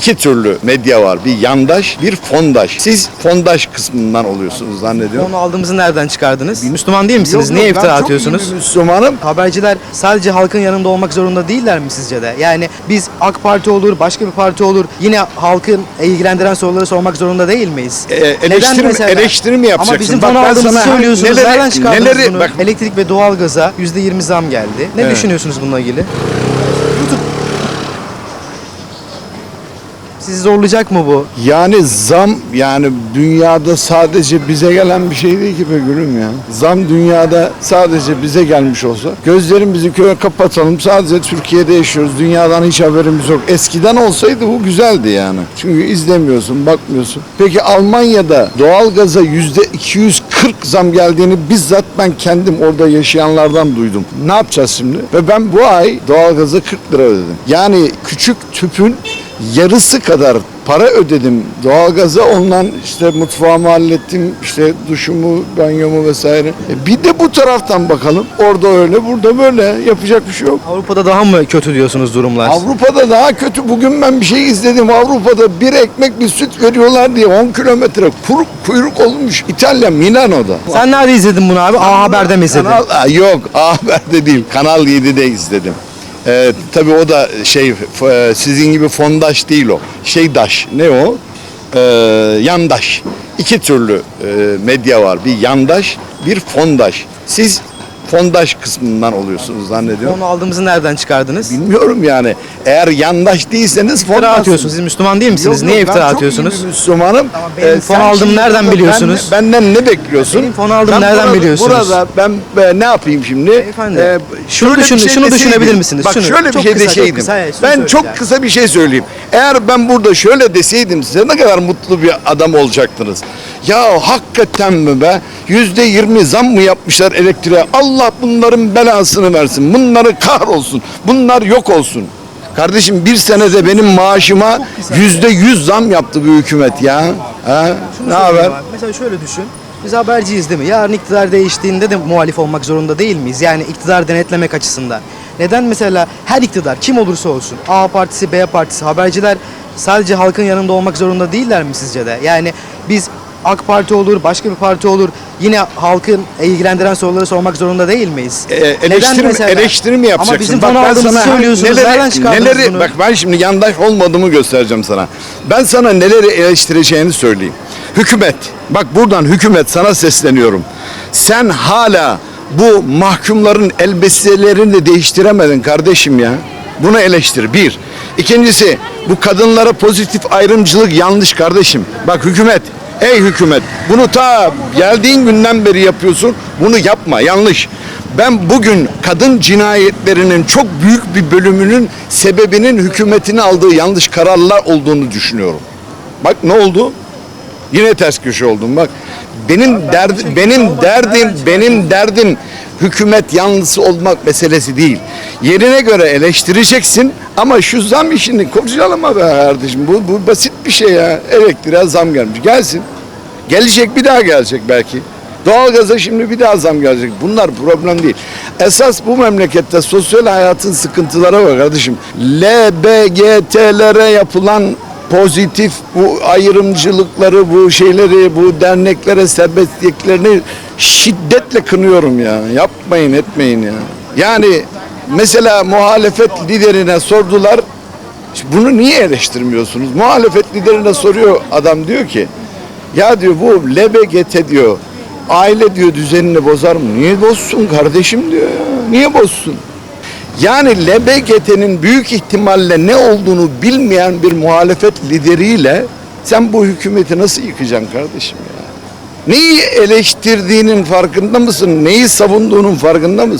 İki türlü medya var. Bir yandaş, bir fondaş. Siz fondaş kısmından oluyorsunuz zannediyorum. Onu aldığımızı nereden çıkardınız? Müslüman değil misiniz? Yok, Niye yok, ben iftira çok iyi atıyorsunuz? bir Müslümanım. Haberciler sadece halkın yanında olmak zorunda değiller mi sizce de? Yani biz AK Parti olur, başka bir parti olur yine halkın ilgilendiren soruları sormak zorunda değil miyiz? E, eleştiri mi- eleştiri mi yapacaksın? Ama bizim Bak fonu ben aldığımızı sana söylüyorsunuz. neleri- Nereden çıkardınız neleri- bunu? bak- Elektrik ve doğalgaza %20 zam geldi. Ne Evet. düşünüyorsunuz bununla ilgili? Sizi zorlayacak mı bu? Yani zam yani dünyada sadece bize gelen bir şey değil ki be gülüm ya. Zam dünyada sadece bize gelmiş olsa gözlerimizi köye kapatalım sadece Türkiye'de yaşıyoruz. Dünyadan hiç haberimiz yok. Eskiden olsaydı bu güzeldi yani. Çünkü izlemiyorsun, bakmıyorsun. Peki Almanya'da doğalgaza yüzde 240 zam geldiğini bizzat ben kendim orada yaşayanlardan duydum. Ne yapacağız şimdi? Ve ben bu ay doğalgaza 40 lira ödedim. Yani küçük tüpün yarısı kadar para ödedim. Doğalgaza ondan işte mutfağımı hallettim işte duşumu banyomu vesaire. E bir de bu taraftan bakalım. Orada öyle burada böyle. Yapacak bir şey yok. Avrupa'da daha mı kötü diyorsunuz durumlar? Avrupa'da daha kötü. Bugün ben bir şey izledim. Avrupa'da bir ekmek bir süt veriyorlar diye 10 kilometre kuyruk, kuyruk olmuş İtalya Milano'da. Sen nerede izledin bunu abi? A Haber'de mi izledin? Kanal, yok A Haber'de değil. Kanal 7'de izledim. Ee, tabii o da şey e, sizin gibi fondaş değil o. Şeydaş ne o? Ee, yandaş. İki türlü e, medya var. Bir yandaş, bir fondaş. Siz fondaş kısmından oluyorsunuz zannediyorum. Onu aldığımızı nereden çıkardınız? Bilmiyorum yani. Eğer yandaş değilseniz İftira fondaşsınız. atıyorsunuz. Siz Müslüman değil misiniz? Niye iftira atıyorsunuz? Müslümanım. Ee, benim fon sen aldığımı şimdi nereden burada biliyorsunuz? ben- benden ne bekliyorsun? Benim fon aldığımı Ben nereden burada- biliyorsunuz? Burada ben e, ne yapayım şimdi? Beyefendi, Ee, şunu şöyle bir düşün- şunu deseydim- düşünebilir misiniz? Bak Şunu, şöyle bir çok şey kısa, çok deseydim. kısa, şunu ben söyle çok yani. kısa bir şey söyleyeyim. Eğer ben burada şöyle deseydim size ne kadar mutlu bir adam olacaktınız. Ya hakikaten mi be? Yüzde yirmi zam mı yapmışlar elektriğe? Allah bunların belasını versin. Bunları kahrolsun. Bunlar yok olsun. Kardeşim bir senede benim maaşıma yüzde yüz zam yaptı bu hükümet ya. Ha? Şunu Ne söyleyeyim haber? abi, Mesela şöyle düşün. Biz haberciyiz değil mi? Yarın iktidar değiştiğinde de muhalif olmak zorunda değil miyiz? Yani iktidar denetlemek açısından. Neden mesela her iktidar kim olursa olsun A partisi B partisi haberciler sadece halkın yanında olmak zorunda değiller mi sizce de? Yani biz AK Parti olur, başka bir parti olur. Yine halkın ilgilendiren soruları sormak zorunda değil miyiz? E, eleştiri, mi- eleştiri mi yapacaksın? Ama bizim Bak ben aldığımızı sana söylüyorsunuz. neleri- neleri, bunu? Bak ben şimdi yandaş olmadığımı göstereceğim sana. Ben sana neleri eleştireceğini söyleyeyim. Hükümet, bak buradan hükümet sana sesleniyorum. Sen hala bu mahkumların elbiselerini de değiştiremedin kardeşim ya. Bunu eleştir. Bir. İkincisi bu kadınlara pozitif ayrımcılık yanlış kardeşim. Bak hükümet Ey hükümet bunu ta geldiğin günden beri yapıyorsun. Bunu yapma yanlış. Ben bugün kadın cinayetlerinin çok büyük bir bölümünün sebebinin hükümetin aldığı yanlış kararlar olduğunu düşünüyorum. Bak ne oldu? Yine ters köşe oldum bak. Benim derdim benim derdim benim derdim hükümet yanlısı olmak meselesi değil. Yerine göre eleştireceksin ama şu zam işini konuşalım be kardeşim. Bu, bu basit bir şey ya. Elektriğe zam gelmiş. Gelsin. Gelecek bir daha gelecek belki. Doğalgaza şimdi bir daha zam gelecek. Bunlar problem değil. Esas bu memlekette sosyal hayatın sıkıntılara var kardeşim. LBGT'lere yapılan pozitif bu ayrımcılıkları, bu şeyleri, bu derneklere serbestliklerini şiddetle kınıyorum ya. Yapmayın, etmeyin ya. Yani mesela muhalefet liderine sordular. Bunu niye eleştirmiyorsunuz? Muhalefet liderine soruyor adam diyor ki ya diyor bu LBGT diyor aile diyor düzenini bozar mı? Niye bozsun kardeşim diyor ya. Niye bozsun? Yani LBGT'nin büyük ihtimalle ne olduğunu bilmeyen bir muhalefet lideriyle sen bu hükümeti nasıl yıkacaksın kardeşim ya? Neyi eleştirdiğinin farkında mısın? Neyi savunduğunun farkında mısın?